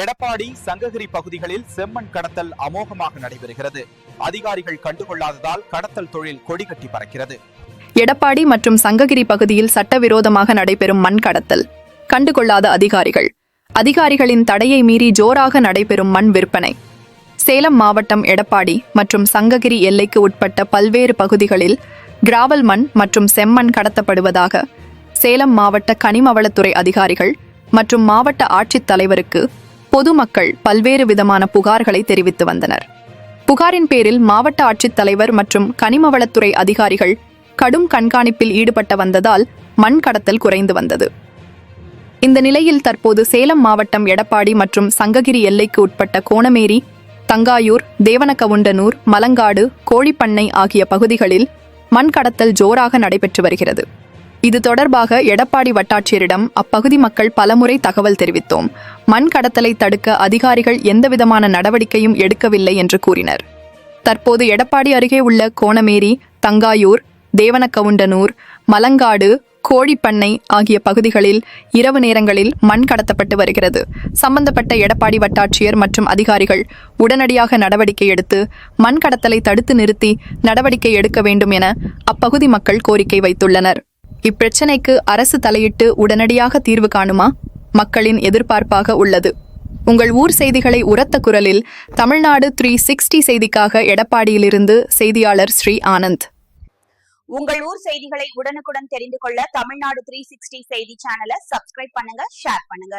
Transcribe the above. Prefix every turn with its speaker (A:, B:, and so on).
A: எடப்பாடி சங்ககிரி பகுதிகளில் செம்மண் கடத்தல் அமோகமாக நடைபெறுகிறது. அதிகாரிகள் கண்டுகொள்ளாததால் கடத்தல் தொழில் கொடிகட்டி பறக்கிறது.
B: எடப்பாடி மற்றும் சங்ககிரி பகுதியில் சட்டவிரோதமாக நடைபெறும் மண் கடத்தல். கண்டுகொள்ளாத அதிகாரிகள். அதிகாரிகளின் தடையை மீறி ஜோராக நடைபெறும் மண் விற்பனை. சேலம் மாவட்டம் எடப்பாடி மற்றும் சங்ககிரி எல்லைக்கு உட்பட்ட பல்வேறு பகுதிகளில் கிராவல் மண் மற்றும் செம்மண் கடத்தப்படுவதாக சேலம் மாவட்ட கனிமவளத்துறை அதிகாரிகள் மற்றும் மாவட்ட ஆட்சித் தலைவருக்கு பொதுமக்கள் பல்வேறு விதமான புகார்களை தெரிவித்து வந்தனர். புகாரின் பேரில் மாவட்ட ஆட்சித்தலைவர் மற்றும் கனிமவளத்துறை அதிகாரிகள் கடும் கண்காணிப்பில் ஈடுபட்ட வந்ததால் மண் கடத்தல் குறைந்து வந்தது. இந்த நிலையில் தற்போது சேலம் மாவட்டம் எடப்பாடி மற்றும் சங்ககிரி எல்லைக்கு உட்பட்ட கோணமேரி தங்காயூர் தேவனகவுண்டனூர் மலங்காடு கோழிப்பண்ணை ஆகிய பகுதிகளில் மண் கடத்தல் ஜோராக நடைபெற்று வருகிறது. இது தொடர்பாக எடப்பாடி வட்டாட்சியரிடம் அப்பகுதி மக்கள் பலமுறை தகவல் தெரிவித்தோம். மண் கடத்தலை தடுக்க அதிகாரிகள் எந்தவிதமான நடவடிக்கையும் எடுக்கவில்லை என்று கூறினர். தற்போது எடப்பாடி அருகே உள்ள கோணமேரி தங்காயூர் தேவனகவுண்டனூர் மலங்காடு கோழிப்பண்ணை ஆகிய பகுதிகளில் இரவு நேரங்களில் மண் கடத்தப்பட்டு வருகிறது. சம்பந்தப்பட்ட எடப்பாடி வட்டாட்சியர் மற்றும் அதிகாரிகள் உடனடியாக நடவடிக்கை எடுத்து மண் கடத்தலை தடுத்து நிறுத்தி நடவடிக்கை எடுக்க வேண்டும் என அப்பகுதி மக்கள் கோரிக்கை வைத்துள்ளனர். இப்பிரச்சினைக்கு அரசு தலையிட்டு உடனடியாக தீர்வு காணுமா? மக்களின் எதிர்பார்ப்பாக உள்ளது. உங்கள் ஊர் செய்திகளை உரத்த குரலில் தமிழ்நாடு த்ரீ சிக்ஸ்டி செய்திக்காக எடப்பாடியிலிருந்து செய்தியாளர் ஸ்ரீ ஆனந்த்.
C: உங்கள் ஊர் செய்திகளை உடனுக்குடன் தெரிந்து கொள்ள தமிழ்நாடு த்ரீ சிக்ஸ்டி செய்தி சேனலை சப்ஸ்கிரைப் பண்ணுங்க ஷேர் பண்ணுங்க.